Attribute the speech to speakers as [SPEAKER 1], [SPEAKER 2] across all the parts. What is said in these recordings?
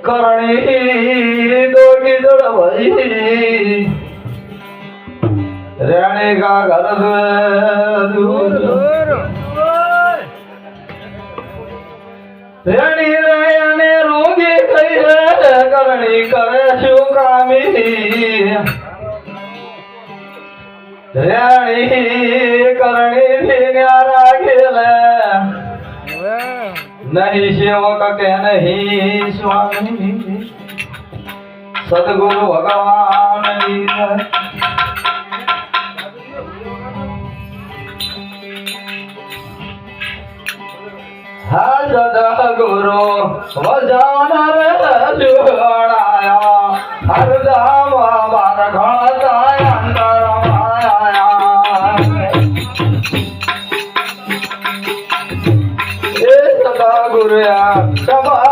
[SPEAKER 1] કરણી દોડી દોડવાઈ. રેણી કા ઘર રેણી રે અને રોગી કઈ રે, કરણી કરે શું કામી. રેણી કરણી ને રાખેલા નહીં સેવક કે નહીં સ્વામી. સદગુરુ ભગવાન હજદ ગુરુ વજાન રે જોડાયા હરદામ બાર ઘણતા 对啊不要动啊？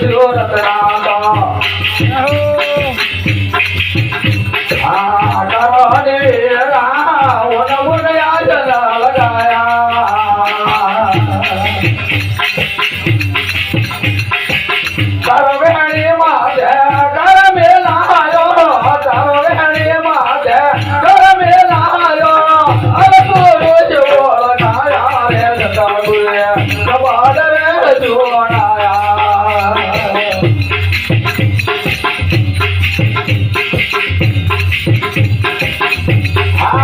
[SPEAKER 1] ಕಿಲೋ ರತ್ನ